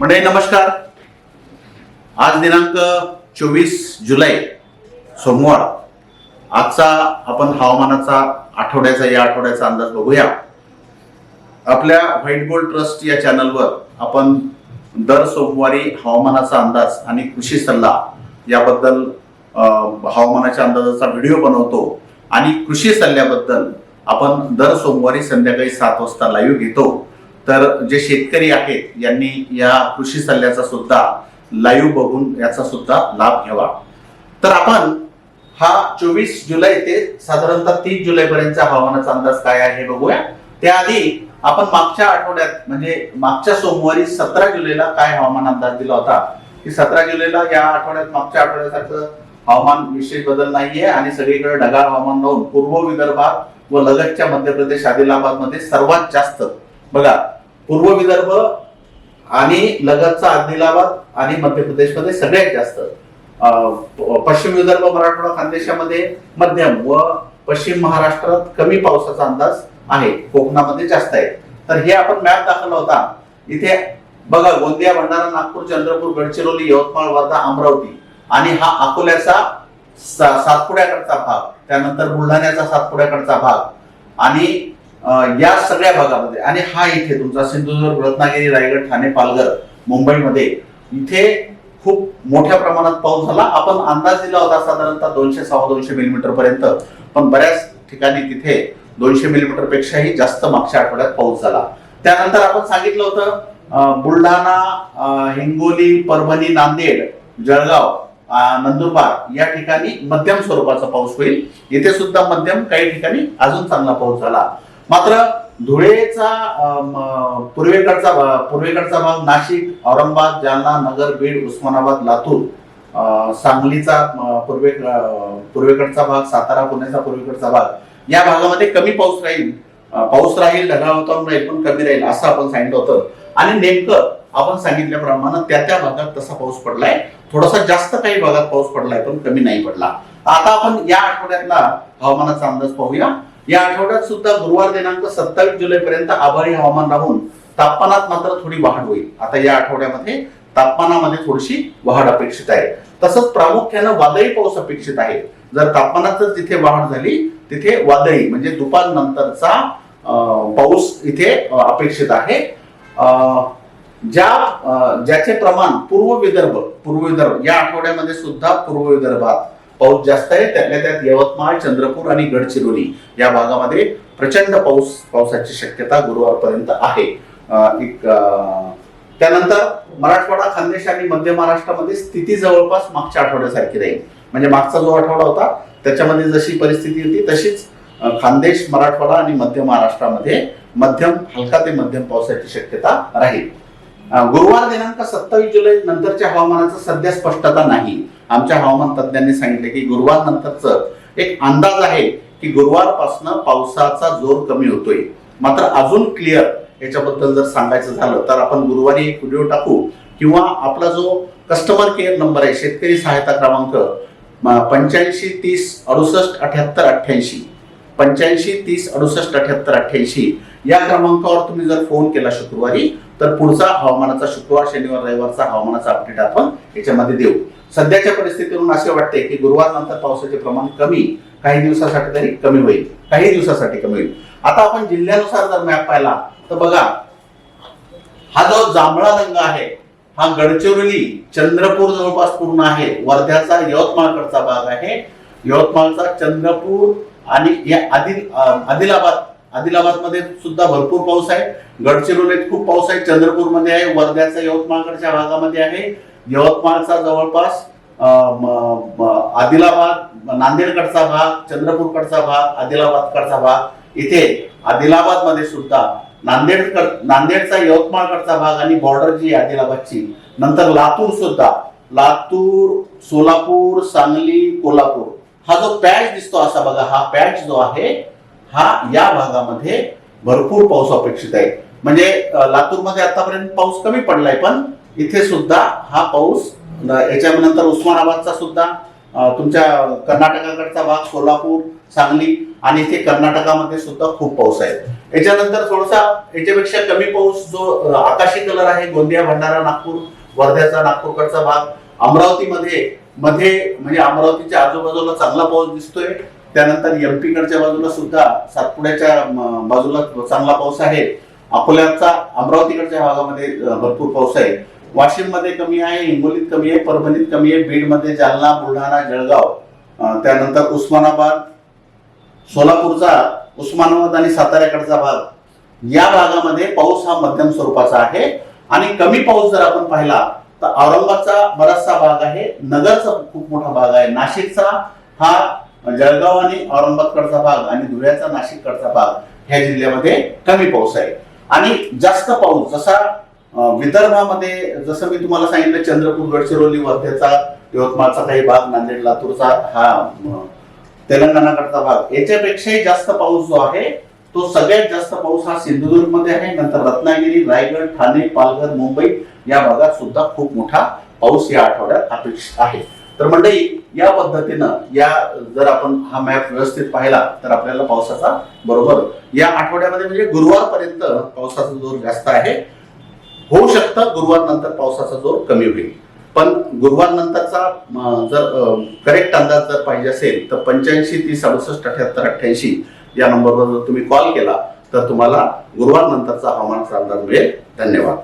मंडळी नमस्कार. आज दिनांक चोवीस जुलै सोमवार. आजचा आपण हवामानाचा आठवड्याचा या आठवड्याचा अंदाज बघूया. आपल्या व्हाईट गोल्ड ट्रस्ट या चॅनलवर आपण दर सोमवारी हवामानाचा अंदाज आणि कृषी सल्ला याबद्दल हवामानाच्या अंदाजाचा व्हिडिओ बनवतो आणि कृषी सल्ल्याबद्दल आपण दर सोमवारी संध्याकाळी सात वाजता लाईव्ह घेतो. तर जे शेतकरी आहेत यांनी या कृषी सल्ल्याचा सुद्धा लाईव्ह बघून याचा सुद्धा लाभ घ्यावा. तर आपण हा चोवीस जुलै ते साधारणतः तीस जुलै पर्यंतचा हवामानाचा अंदाज काय आहे हे बघूया. त्याआधी आपण मागच्या आठवड्यात म्हणजे मागच्या सोमवारी सतरा जुलैला काय हवामान अंदाज दिला होता? की सतरा जुलैला या आठवड्यात मागच्या आठवड्यासारखं हवामान विशेष बदल नाहीये आणि सगळीकडे ढगाळ हवामान राहून पूर्व विदर्भात व लगतच्या मध्य प्रदेश आदिलाबादमध्ये सर्वात जास्त. बघा पूर्व विदर्भ आणि लगतचा आदिलाबाद आणि मध्य प्रदेशमध्ये सगळ्यात जास्त पश्चिम विदर्भ मराठवाडा खानदेशामध्ये मध्यम व पश्चिम महाराष्ट्रात कमी पावसाचा अंदाज आहे. कोकणामध्ये जास्त आहे. तर हे आपण मॅप दाखवला होता. इथे बघा गोंदिया भंडारा नागपूर चंद्रपूर गडचिरोली यवतमाळ वर्धा अमरावती आणि हा अकोल्याचा सा- सातपुड्याकडचा भाग त्यानंतर बुलढाण्याचा सातपुड्याकडचा भाग आणि या सगळ्या भागामध्ये. आणि हा इथे तुमचा सिंधुदुर्ग रत्नागिरी रायगड ठाणे पालघर मुंबईमध्ये इथे खूप मोठ्या प्रमाणात पाऊस झाला. आपण अंदाज दिला होता साधारणतः दोनशे सव्वा दोनशे मिलीमीटर पर्यंत. पण बऱ्याच ठिकाणी तिथे दोनशे मिलीमीटर पेक्षाही जास्त मागच्या आठवड्यात पाऊस झाला. त्यानंतर आपण सांगितलं होतं बुलढाणा हिंगोली परभणी नांदेड जळगाव नंदुरबार या ठिकाणी मध्यम स्वरूपाचा पाऊस होईल. इथे सुद्धा मध्यम काही ठिकाणी अजून चांगला पाऊस झाला. मात्र धुळेचा पूर्वेकडचा पूर्वेकडचा भाग नाशिक औरंगाबाद जालना नगर बीड उस्मानाबाद लातूर सांगलीचा पूर्वे पूर्वेकडचा भाग सातारा पुण्याचा पूर्वेकडचा भाग या भागामध्ये कमी पाऊस राहील. पाऊस राहील ढगाळ वातावरण राहील पण कमी राहील असं आपण सांगितलं होतं. आणि नेमकं आपण सांगितल्याप्रमाणे त्या त्या भागात तसा पाऊस पडलाय. थोडासा जास्त काही भागात पाऊस पडलाय पण कमी नाही पडला. आता आपण या आठवड्यातला हवामानाचा अंदाज पाहूया. या आठवड्यात सुद्धा गुरुवार दिनांक सत्तावीस जुलै पर्यंत आभारी हवामान राहून तापमानात मात्र थोडी वाढ होईल. आता या आठवड्यामध्ये तापमानामध्ये थोडीशी वाढ अपेक्षित आहे. तसंच प्रामुख्यानं वादळी पाऊस अपेक्षित आहे. जर तापमानात जर तिथे वाढ झाली तिथे वादळी म्हणजे दुपार नंतरचा पाऊस इथे अपेक्षित आहे. ज्या ज्याचे प्रमाण पूर्व विदर्भ पूर्व विदर्भ या आठवड्यामध्ये सुद्धा पूर्व विदर्भात पाऊस जास्त आहे त्यातल्या त्यात यवतमाळ चंद्रपूर आणि गडचिरोली या भागामध्ये प्रचंड पाऊस पावसाची शक्यता गुरुवारपर्यंत आहे. एक त्यानंतर मराठवाडा खानदेश आणि मध्य महाराष्ट्रामध्ये स्थिती जवळपास मागच्या आठवड्यासारखी राहील. म्हणजे मागचा जो आठवडा होता त्याच्यामध्ये जशी परिस्थिती होती तशीच खानदेश मराठवाडा आणि मध्य महाराष्ट्रामध्ये मध्यम हलका ते मध्यम पावसाची शक्यता राहील. गुरुवार दिनांक सत्तावीस जुलै नंतरच्या हवामानाचं सध्या स्पष्टता नाही. आमच्या हवामान तज्ज्ञांनी सांगितलं की गुरुवार नंतरच एक अंदाज आहे की गुरुवारपासून पावसाचा जोर कमी होतोय. मात्र अजून क्लिअर याच्याबद्दल जर सांगायचं झालं तर आपण गुरुवारी एक व्हिडिओ टाकू किंवा आपला जो कस्टमर केअर नंबर आहे शेतकरी सहायता क्रमांक पंच्याऐंशी तीस अडुसष्ट अठ्याहत्तर अठ्ठ्याऐंशी. पंच्याऐंशी तीस अडुसष्ट अठ्याहत्तर अठ्ठ्याऐंशी या क्रमांकावर तुम्ही जर फोन केला शुक्रवारी तर पुढचा हवामानाचा शुक्रवार शनिवार रविवारचा हवामानाचा अपडेट आपण याच्यामध्ये देऊ. सध्याच्या परिस्थितीवरून असे वाटते की गुरुवार नंतर पावसाचे प्रमाण कमी काही दिवसासाठी तरी कमी होईल. काही दिवसासाठी कमी होईल. आता आपण जिल्ह्यानुसार जर मॅप पाहिला तर बघा हा जो जांभळा रंग आहे हा गडचिरोली चंद्रपूर जवळपास पूर्ण आहे. वर्ध्याचा यवतमाळकडचा भाग आहे. यवतमाळचा चंद्रपूर आणि या आदिल आदिलाबाद आदिलाबादमध्ये सुद्धा भरपूर पाऊस आहे. गडचिरोलीत खूप पाऊस आहे. चंद्रपूरमध्ये आहे. वर्ध्याचा यवतमाळकडच्या भागामध्ये आहे. यवतमाळचा जवळपास म- आदिलाबाद नांदेडकडचा भाग चंद्रपूरकडचा भाग आदिलाबादकडचा भाग. इथे आदिलाबादमध्ये सुद्धा नांदेड नांदेडचा यवतमाळकडचा भाग आणि बॉर्डर जी आदिलाबादची नंतर लातूर सुद्धा. लातूर सोलापूर सांगली कोल्हापूर. हा जो पॅच दिसतो असा बघा हा पॅच जो आहे हा या भागामध्ये भरपूर पाऊस अपेक्षित आहे. म्हणजे लातूरमध्ये आतापर्यंत पाऊस कमी पडलाय पण इथे सुद्धा हा पाऊस याच्यानंतर उस्मानाबादचा सुद्धा तुमच्या कर्नाटकाकडचा भाग सोलापूर सांगली आणि इथे कर्नाटकामध्ये सुद्धा खूप पाऊस आहे. याच्यानंतर थोडासा याच्यापेक्षा कमी पाऊस जो आकाशी कलर आहे गोंदिया भंडारा नागपूर वर्ध्याचा नागपूरकडचा भाग अमरावतीमध्ये मध्ये म्हणजे अमरावतीच्या आजूबाजूला चांगला पाऊस दिसतोय. त्यानंतर एमपीकडच्या बाजूला सुद्धा सातपुड्याच्या बाजूला चांगला पाऊस आहे. अकोल्याचा अमरावतीकडच्या भागामध्ये भरपूर पाऊस आहे. वाशिममध्ये कमी आहे हिंगोलीत कमी आहे परभणीत कमी आहे बीडमध्ये जालना बुलढाणा जळगाव. त्यानंतर उस्मानाबाद सोलापूरचा उस्मानाबाद आणि साताऱ्याकडचा भाग. या भागामध्ये पाऊस हा मध्यम स्वरूपाचा आहे. आणि कमी पाऊस जर आपण पाहिला तर औरंगाबादचा बराचसा भाग आहे. नगरचा खूप मोठा भाग आहे. नाशिकचा हा जळगाव आणि औरंगाबादकडचा भाग आणि धुळ्याचा नाशिककडचा भाग ह्या जिल्ह्यामध्ये कमी पाऊस आहे. आणि जास्त पाऊस जसा विदर्भामध्ये जसं मी तुम्हाला सांगितलं चंद्रपूर गडचिरोली वर्धेचा यवतमाळचा काही भाग नांदेड लातूरचा हा तेलंगणाकडचा भाग याच्यापेक्षाही जास्त पाऊस जो आहे तो सगळ्यात जास्त पाऊस हा सिंधुदुर्गमध्ये आहे. नंतर रत्नागिरी रायगड ठाणे पालघर मुंबई या भागात सुद्धा खूप मोठा पाऊस या आठवड्यात अपेक्षित आहे. तर मंडळी या पद्धतीनं या जर आपण हा मॅप व्यवस्थित पाहिला तर आपल्याला पावसाचा बरोबर या आठवड्यामध्ये म्हणजे गुरुवारपर्यंत पावसाचा जोर जास्त आहे. होऊ शकतं गुरुवार नंतर पावसाचा जोर कमी होईल. पण गुरुवार नंतरचा जर करेक्ट अंदाज जर पाहिजे असेल तर पंच्याऐंशी तीस अडुसष्ट अठ्याहत्तर अठ्ठ्याऐंशी या नंबरवर जर तुम्ही कॉल केला तर तुम्हाला गुरुवार नंतरचा हवामानाचा अंदाज मिळेल. धन्यवाद.